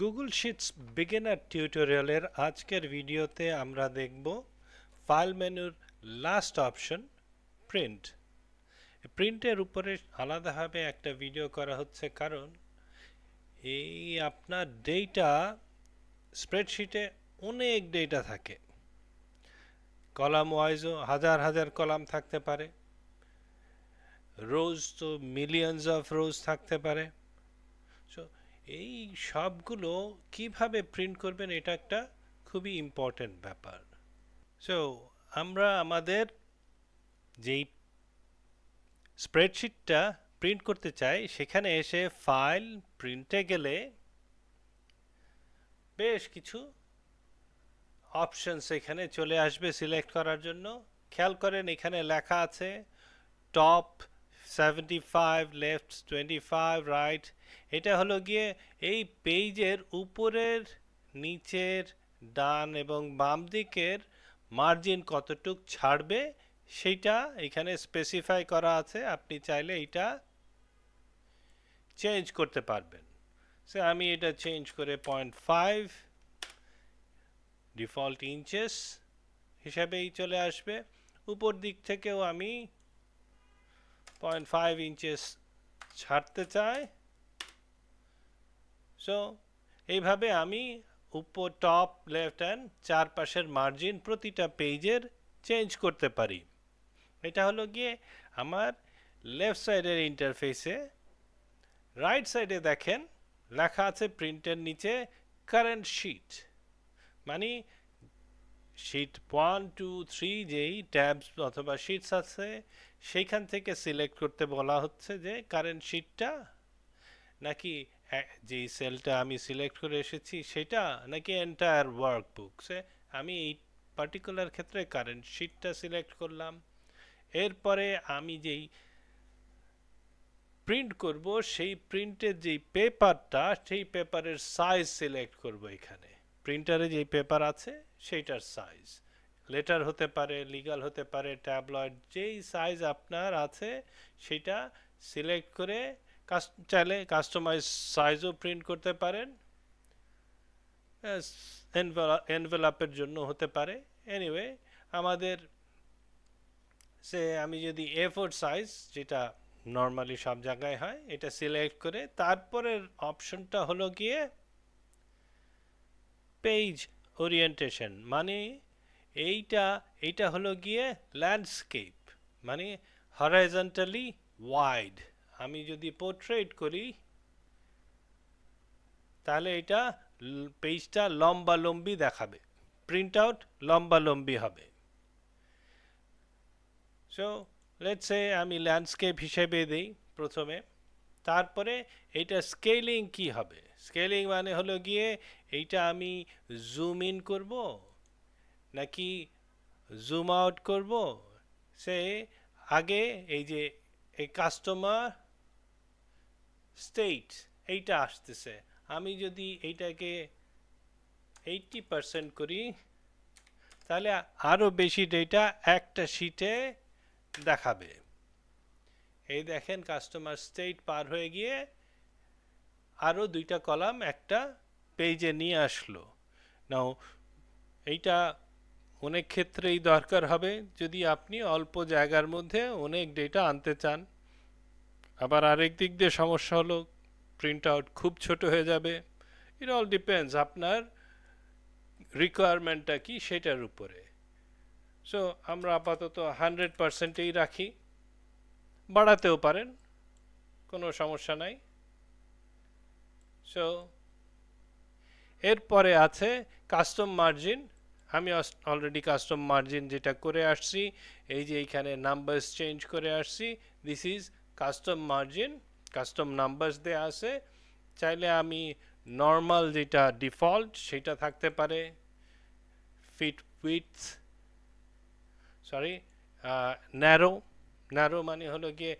Google shits beginner টিউটোরিয়ালের আজকের ভিডিওতে আমরা দেখব ফাইল মেনুর লাস্ট অপশন প্রিন্ট প্রিন্টের উপরে আলাদাভাবে একটা ভিডিও করা হচ্ছে কারণ এই আপনার ডেটা স্প্রেডশিটে অনেক ডেটা থাকে। কলাম ওয়াইজও হাজার হাজার কলাম থাকতে পারে। রোজ তো মিলিয়নস অফ রোজ থাকতে পারে। সো এই সবগুলো কীভাবে প্রিন্ট করবেন এটা একটা খুবই ইম্পর্ট্যান্ট ব্যাপার। সো আমরা আমাদের যেই স্প্রেডশিটটা প্রিন্ট করতে চাই, সেখানে এসে ফাইল প্রিন্টে গেলে বেশ কিছু অপশনস এখানে চলে আসবে সিলেক্ট করার জন্য। খেয়াল করেন, এখানে লেখা আছে top seventy five left twenty five right এটা হলো গিয়ে এই পেজের উপরের, নিচের, ডান এবং বাম দিকের মার্জিন কতটুক ছাড়বে সেইটা এখানে স্পেসিফাই করা আছে। আপনি চাইলে এটা চেঞ্জ করতে পারবেন। সে আমি এটা চেঞ্জ করে পয়েন্ট ফাইভ ডিফল্ট ইঞ্চেস হিসাবেই চলে আসবে। উপর দিক থেকেও আমি পয়েন্ট ফাইভ ইঞ্চেস ছাড়তে চাই। সো এইভাবে আমি উপর টপ লেফট হ্যান্ড চারপাশের মার্জিন প্রতিটা পেজের চেঞ্জ করতে পারি। এটা হলো গিয়ে আমার লেফট সাইডের ইন্টারফেসে রাইট সাইডে দেখেন, লেখা আছে প্রিন্টের নিচে কারেন্ট শিট মানে শিট ওয়ান টু থ্রি যেই ট্যাবস অথবা শিটস আছে, সেইখান থেকে সিলেক্ট করতে বলা হচ্ছে যে কারেন্ট শিটটা নাকি যেই সেলটা আমি সিলেক্ট করে এসেছি, সেটা নাকি এন্টায়ার ওয়ার্কবুক সে আমি এই পার্টিকুলার ক্ষেত্রে কারেন্ট শিটটা সিলেক্ট করলাম। এরপরে আমি যেই প্রিন্ট করব, সেই প্রিন্টের যেই পেপারটা সেই পেপারের সাইজ সিলেক্ট করব এখানে। প্রিন্টারে যেই পেপার আছে, সেইটার সাইজ লেটার হতে পারে লিগাল হতে পারে ট্যাবলয়েড যেই সাইজ আপনার আছে, সেটা সিলেক্ট করে চাইলে কাস্টমাইজ সাইজও প্রিন্ট করতে পারেন। এনভেলাপের জন্য হতে পারে। এনিওয়ে আমাদের সে, আমি যদি এ ফোর সাইজ যেটা নর্মালি সব জায়গায় হয়, এটা সিলেক্ট করে, তারপরের অপশনটা হলো গিয়ে পেজ ওরিয়েন্টেশন মানে এইটা এইটা হলো গিয়ে ল্যান্ডস্কেপ মানে হরাইজন্টালি ওয়াইড আমি যদি পোর্ট্রেট করি, তাহলে এটা পেজটা লম্বা লম্বি দেখাবে। প্রিন্ট আউট লম্বা লম্বি হবে সো লেটসে আমি ল্যান্ডস্কেপ হিসেবে দিই প্রথমে। তারপরে এটা স্কেলিং কি হবে? স্কেলিং মানে হলো গিয়ে এইটা আমি জুম ইন করব, নাকি জুম আউট করব? সে আগে এই যে, এই কাস্টমার স্টেট এইটা আসতেছে। আমি যদি এইটাকে এইটটি পারসেন্ট করি, তাহলে আরও বেশি ডেটা একটা শিটে দেখাবে। এই দেখেন কাস্টমার স্টেট পার হয়ে গিয়ে আরও দুইটা কলাম একটা পেজে নিয়ে আসলো। নাও এইটা অনেক ক্ষেত্রেই দরকার হবে। যদি আপনি অল্প জায়গার মধ্যে অনেক ডেটা আনতে চান আবার আরেক দিক দিয়ে সমস্যা হলো প্রিন্ট আউট খুব ছোট হয়ে যাবে। ইট অল ডিপেন্ডস আপনার রিকোয়ারমেন্টটা কি সেটার উপরে। সো আমরা আপাতত হান্ড্রেড পারসেন্টেই রাখি। বাড়াতেও পারেন, কোনো সমস্যা নাই। সো এরপরে আছে কাস্টম মার্জিন আমি অলরেডি কাস্টম মার্জিন যেটা করে আসছি, এই যে এইখানে নাম্বারস চেঞ্জ করে আসছি this is custom margin custom numbers দেওয়া আছে, চাইলে আমি নর্মাল যেটা ডিফল্ট সেটা থাকতে পারে fit with sorry narrow narrow মানে হলো গিয়ে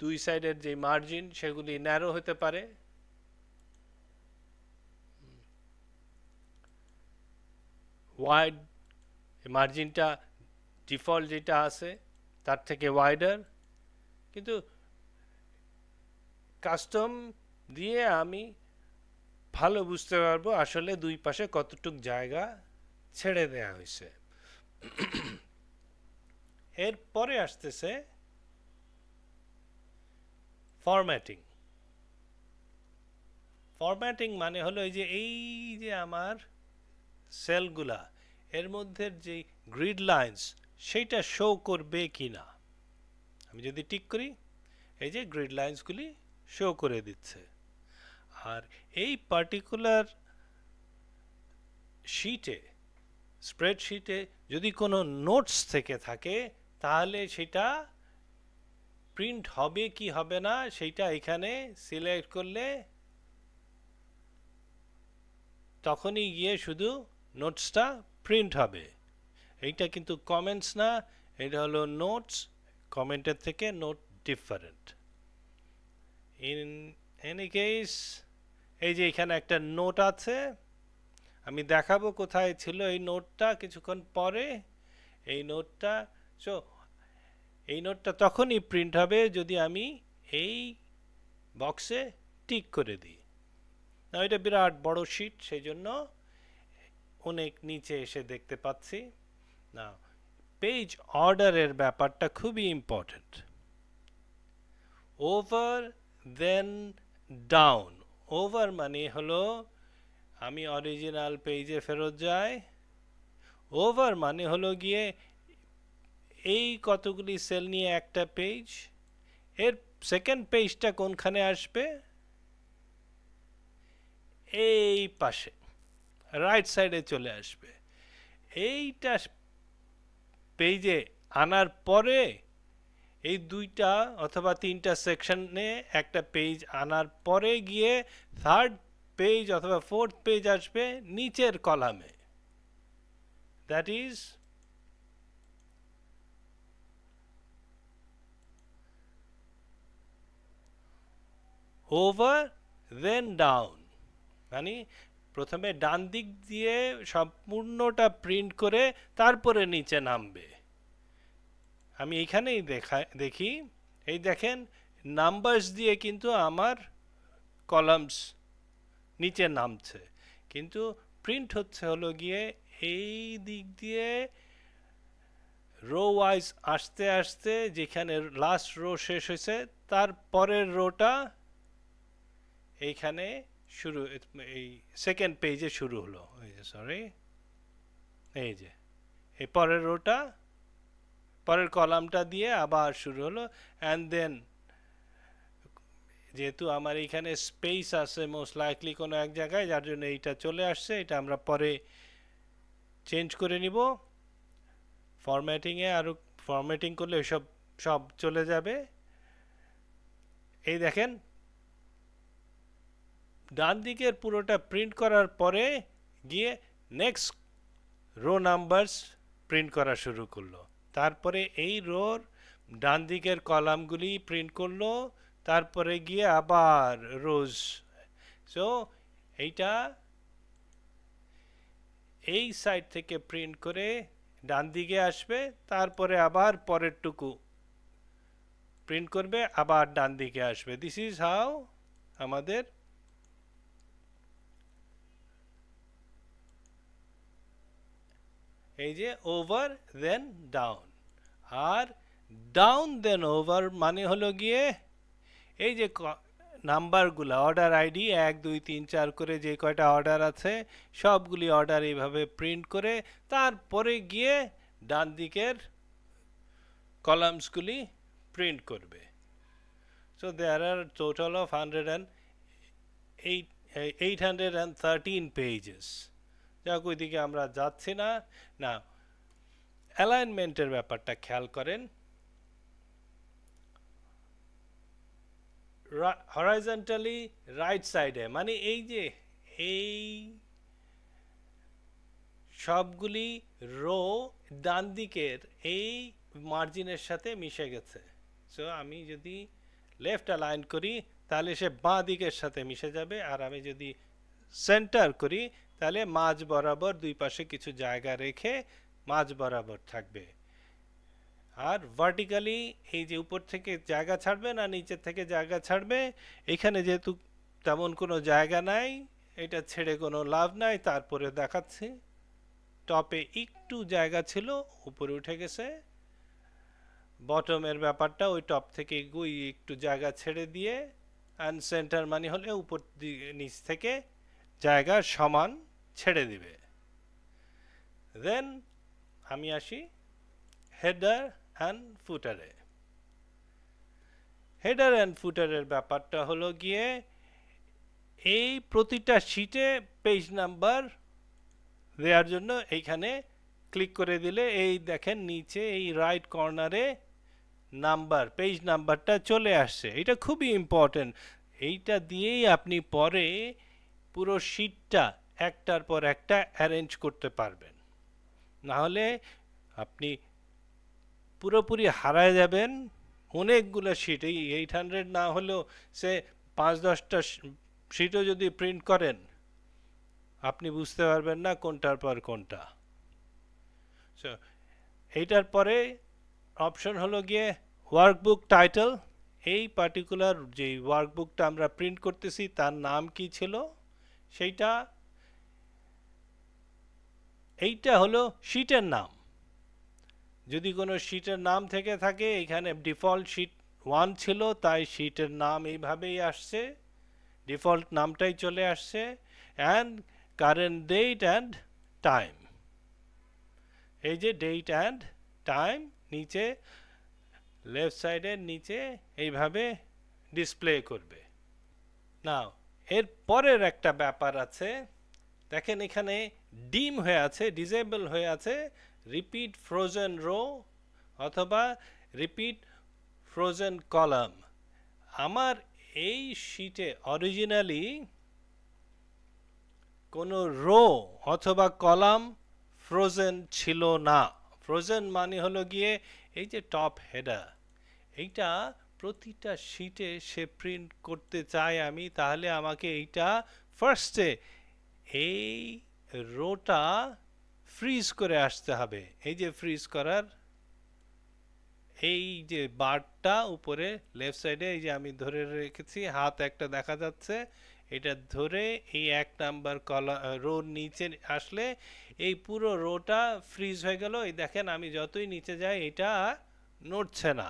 দুই সাইডের যে মার্জিন সেগুলি ন্যারো হতে পারে। ওয়াইড মার্জিনটা ডিফল্ট যেটা আছে, তার থেকে ওয়াইডার কিন্তু কাস্টম দিয়ে আমি ভালো বুঝতে পারব আসলে দুই পাশে কতটুক জায়গা ছেড়ে দেয়া হয়েছে। এরপরে আসতেছে ফরম্যাটিং ফরম্যাটিং মানে হলো এই যে এই যে আমার সেলগুলা এর মধ্যে যে গ্রিড লাইন্স সেইটা শো করবে কি না আমি যদি টিক করি, এই যে গ্রিড লাইন্সগুলি শো করে দিচ্ছে। আর এই পার্টিকুলার শিটে স্প্রেডশিটে যদি কোনো নোটস থেকে থাকে, তাহলে সেটা প্রিন্ট হবে কি হবে না, সেটা এখানে সিলেক্ট করলে তখনই গিয়ে শুধু নোটসটা প্রিন্ট হবে। এইটা কিন্তু কমেন্টস না, এটা হলো নোটস কমেন্টের থেকে note different in any case এই যে এখানে একটা নোট আছে, আমি দেখাবো কোথায় ছিল এই নোটটা কিছুক্ষণ পরে। এই নোটটা সো এই নোটটা তখনই প্রিন্ট হবে যদি আমি এই বক্সে টিক করে দিই। না এটা বিরাট বড় শিট সেই জন্য অনেক নিচে এসে দেখতে পাচ্ছি। না পেজ অর্ডারের ব্যাপারটা খুবই important over then down over মানে হলো, আমি অরিজিনাল পেজে ফেরত যাই। ওভার মানে হলো গিয়ে, এই কতগুলি সেল নিয়ে একটা পেজ এর সেকেন্ড পেজটা কোনখানে আসবে? এই পাশে রাইট সাইডে চলে আসবে। এইটা পেজে আনার পরে এই দুইটা অথবা তিনটা সেকশনে একটা পেজ আনার পরে গিয়ে থার্ড পেজ অথবা ফোর্থ পেজ আসবে নিচের কলামে। That is over then down মানে প্রথমে ডান দিক দিয়ে সম্পূর্ণটা প্রিন্ট করে তারপরে নিচে নামবে। আমি এখানেই দেখা দেখি। এই দেখেন নাম্বারস দিয়ে কিন্তু আমার কলামস নিচে নামছে। কিন্তু প্রিন্ট হচ্ছে হলো গিয়ে এই দিক দিয়ে রো ওয়াইজ আসতে আসতে যেখানে লাস্ট রো শেষ হয়েছে, তার পরের রোটা এইখানে শুরু এই সেকেন্ড পেজে শুরু হলো এই যে সরি এই যে, এই পরের রোটা পরের কলামটা দিয়ে আবার শুরু হলো অ্যান্ড দেন যেহেতু আমার এইখানে স্পেস আছে মোস্ট লাইকলি কোনো এক জায়গায়, যার জন্য এইটা চলে আসছে, এটা আমরা পরে চেঞ্জ করে নিব। ফরম্যাটিংয়ে আরও ফরম্যাটিং করলে সব সব চলে যাবে। এই দেখেন ডান দিকের পুরোটা প্রিন্ট করার পরে গিয়ে নেক্সট রো নাম্বারস প্রিন্ট করা শুরু করল। তারপরে এই রোর ডান দিকের কলামগুলি প্রিন্ট করল, তারপরে গিয়ে আবার রোজ সো এইটা এই সাইড থেকে প্রিন্ট করে ডান দিকে আসবে, তারপরে আবার পরেরটুকু প্রিন্ট করবে, আবার ডান দিকে আসবে। দিস ইজ হাউ আমাদের এই যে ওভার দেন ডাউন আর ডাউন দেন ওভার মানে হলো গিয়ে এই যে নাম্বারগুলো অর্ডার আইডি এক, দুই, তিন, চার করে যে কয়টা অর্ডার আছে, সবগুলি অর্ডার এইভাবে প্রিন্ট করে তারপরে গিয়ে ডান দিকের কলামসগুলি প্রিন্ট করবে। So there are total of hundred and eight eight hundred and thirteen pages যাক, ওইদিকে আমরা যাচ্ছি না। না অ্যালাইনমেন্টের ব্যাপারটা খেয়াল করেন। হরাইজন্টালি রাইট সাইডে মানে এই যে, এই সবগুলি রো ডান দিকের এই মার্জিনের সাথে মিশে গেছে। সো আমি যদি লেফট অ্যালাইন করি, তাহলে সে বাঁ দিকের সাথে মিশে যাবে। আর আমি যদি সেন্টার করি, তাহলে মাঝ বরাবর দুই পাশে কিছু জায়গা রেখে মাঝ বরাবর থাকবে। আর ভার্টিক্যালি এই যে উপর থেকে জায়গা ছাড়বে না নিচের থেকে জায়গা ছাড়বে, এখানে যেহেতু তেমন কোনো জায়গা নাই, এটা ছেড়ে কোনো লাভ নাই, তারপরে দেখাচ্ছি। টপে একটু জায়গা ছিল, উপরে উঠে গেছে। বটমের ব্যাপারটা ওই টপ থেকে গুই একটু জায়গা ছেড়ে দিয়ে অ্যান্ড সেন্টার মানে হলে উপর নিচ থেকে জায়গা সমান ছেড়ে দিবে। দেন আমি আসি হেডার অ্যান্ড ফুটারে হেডার অ্যান্ড ফুটারের ব্যাপারটা হলো গিয়ে এই প্রতিটা শিটে পেজ নাম্বার দেওয়ার জন্য এইখানে ক্লিক করে দিলে এই দেখেন নিচে এই রাইট কর্নারে নাম্বার পেজ নাম্বারটা চলে আসছে। এটা খুবই ইম্পর্টেন্ট এইটা দিয়েই আপনি পরে পুরো শিটটা একটার পর একটা অ্যারেঞ্জ করতে পারবেন। নাহলে আপনি পুরোপুরি হারায় যাবেন। অনেকগুলো শিট এই এইট হান্ড্রেড না হলেও সে পাঁচ দশটা শিটও যদি প্রিন্ট করেন, আপনি বুঝতে পারবেন না কোনটার পর কোনটা। সো এইটার পরে অপশন হলো গিয়ে ওয়ার্কবুক টাইটেল এই পার্টিকুলার যে ওয়ার্কবুকটা আমরা প্রিন্ট করতেছি, তার নাম কি ছিল? সেইটা, এইটা হলো শিটের নাম। যদি কোনো শিটের নাম থেকে থাকে, এখানে ডিফল্ট শিট ওয়ান ছিল, তাই শিটের নাম এইভাবেই আসছে ডিফল্ট নামটাই চলে আসছে and current date and time এই যে ডেট অ্যান্ড টাইম নিচে লেফট সাইডের নিচে, এইভাবে ডিসপ্লে করবে। নাও এর পরের একটা ব্যাপার আছে। দেখেন এখানে ডিম হয়ে আছে ডিজেবল হয়ে আছে, রিপিট ফ্রোজেন রো অথবা রিপিট ফ্রোজেন কলাম। আমার এই শিটে অরিজিনালি কোনো রো অথবা কলাম ফ্রোজেন ছিল না। ফ্রোজেন মানে হলো গিয়ে এই যে টপ হেডার, এইটা প্রতিটা শিটে সে প্রিন্ট করতে চাই আমি, তাহলে আমাকে এইটা ফার্স্টে এই রোটা ফ্রিজ করে আসতে হবে। এই যে ফ্রিজ করার, এই যে বারটা উপরে লেফট সাইডে এই যে আমি ধরে রেখেছি, হাত একটা দেখা যাচ্ছে, এটা ধরে এই এক নাম্বার কলা রোর নিচে আসলে এই পুরো রোটা ফ্রিজ হয়ে গেল। এই দেখেন আমি যতই নিচে যাই, এটা নড়ছে না।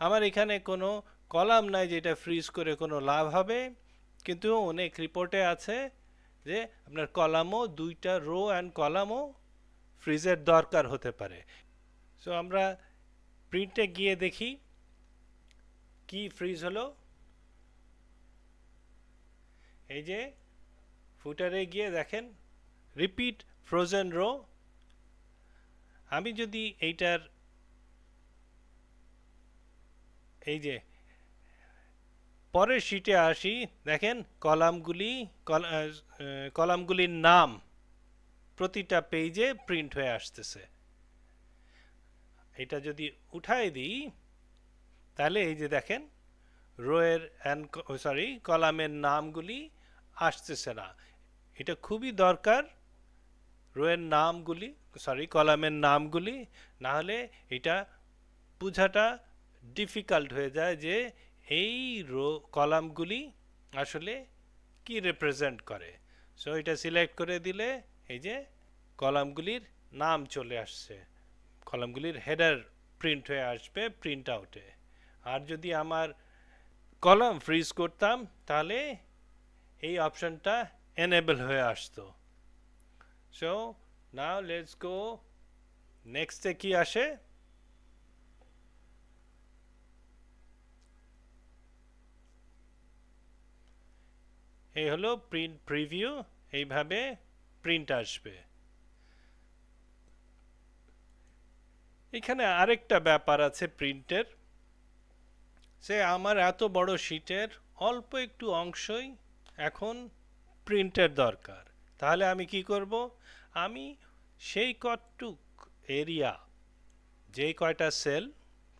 আমার এখানে কোনো কলাম নাই যেটা ফ্রিজ করে কোনো লাভ হবে। কিন্তু অনেক রিপোর্টে আছে যে আপনার কলামও দুইটা রো অ্যান্ড কলামও ফ্রিজের দরকার হতে পারে। সো আমরা প্রিন্টে গিয়ে দেখি কি ফ্রিজ হলো। এই যে ফুটারে গিয়ে দেখেন রিপিট ফ্রোজেন রো আমি যদি এইটার এই যে, পরের শিটে আসি, দেখেন, কলামগুলি কলামগুলির নাম প্রতিটা পেজে প্রিন্ট হয়ে আসতেছে। এটা যদি উঠাই দিই, তাহলে এই যে দেখেন রোয়ের অ্যান্ড সরি কলামের নামগুলি আসতেছে না। এটা খুবই দরকার রোয়ের নামগুলি সরি কলামের নামগুলি, না হলে এটা বোঝাটা ডিফিকাল্ট হয়ে যায় যে এই রো, কলামগুলি আসলে কি রিপ্রেজেন্ট করে? সো এটা সিলেক্ট করে দিলে এই যে কলামগুলির নাম চলে আসছে। কলামগুলির হেডার প্রিন্ট হয়ে আসবে প্রিন্ট আউটে আর যদি আমার কলাম ফ্রিজ করতাম, তাহলে এই অপশনটা এনেবল হয়ে আসতো। সো নাও লেটস গো নেক্সটে কি আসে? এই হলো প্রিন্ট প্রিভিউ এইভাবে প্রিন্ট আসবে। এখানে আরেকটা ব্যাপার আছে প্রিন্টের সে আমার এত বড় শিটের অল্প একটু অংশই এখন প্রিন্টের দরকার। তাহলে আমি কি করব? আমি সেই কতটুক এরিয়া যেই কয়টা সেল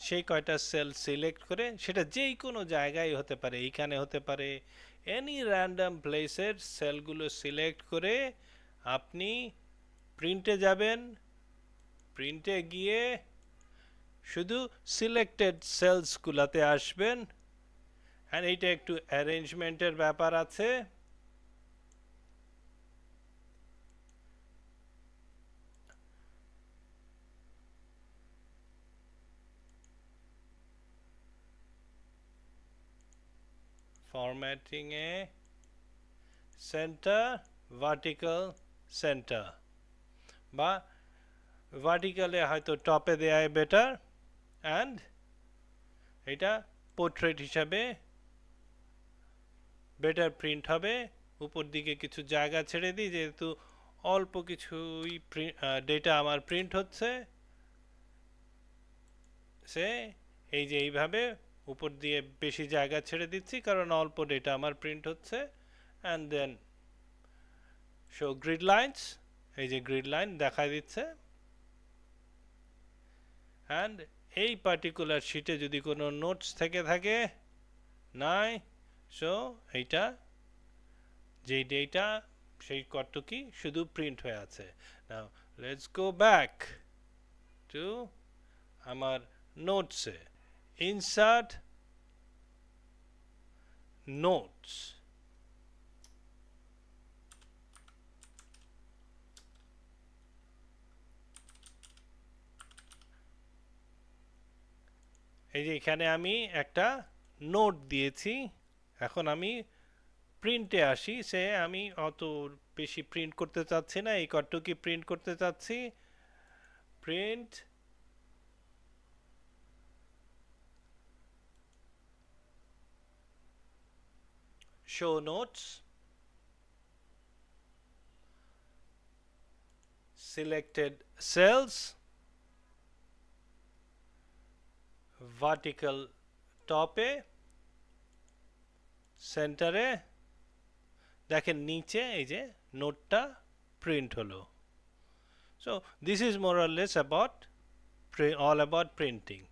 সেই কয়টা সেল সিলেক্ট করে সেটা যেই কোনো জায়গায় হতে পারে, এইখানে হতে পারে এনি র্যান্ডাম প্লেসের সেলগুলো সিলেক্ট করে আপনি প্রিন্টে যাবেন প্রিন্টে গিয়ে শুধু সিলেক্টেড সেলসগুলোতে আসবেন। অ্যান্ড এইটা একটু অ্যারেঞ্জমেন্টের ব্যাপার আছে। ফরম্যাটিং এ সেন্টার ভার্টিক্যাল সেন্টার বা ভার্টিক্যালে হয়তো টপে দেয় বেটার অ্যান্ড এটা পোর্ট্রেট হিসাবে বেটার প্রিন্ট হবে। উপর দিকে কিছু জায়গা ছেড়ে দিই, যেহেতু অল্প কিছুই ডেটা আমার প্রিন্ট হচ্ছে। সে এই যে এইভাবে উপর দিয়ে বেশি জায়গা ছেড়ে দিচ্ছি, কারণ অল্প ডেটা আমার প্রিন্ট হচ্ছে। And then show grid lines এই যে গ্রিড লাইন দেখা দিচ্ছে। অ্যান্ড এই পার্টিকুলার শিটে যদি কোনো নোটস থেকে থাকে, নাই সো এইটা, যেই ডেটা সেই কটটুকি শুধু প্রিন্ট হয়ে আছে। লেটস গো ব্যাক টু আমার নোটসে ইনসার্ট নোটস এই যে এখানে আমি একটা নোট দিয়েছি, এখন আমি প্রিন্টে আসি, সে আমি অত বেশি প্রিন্ট করতে চাচ্ছি না, এই কটটুকি প্রিন্ট করতে চাচ্ছি। Print show notes selected cells vertical টপে সেন্টারে দেখেন নিচে এই যে নোটটা প্রিন্ট হলো so this is more or less about all about printing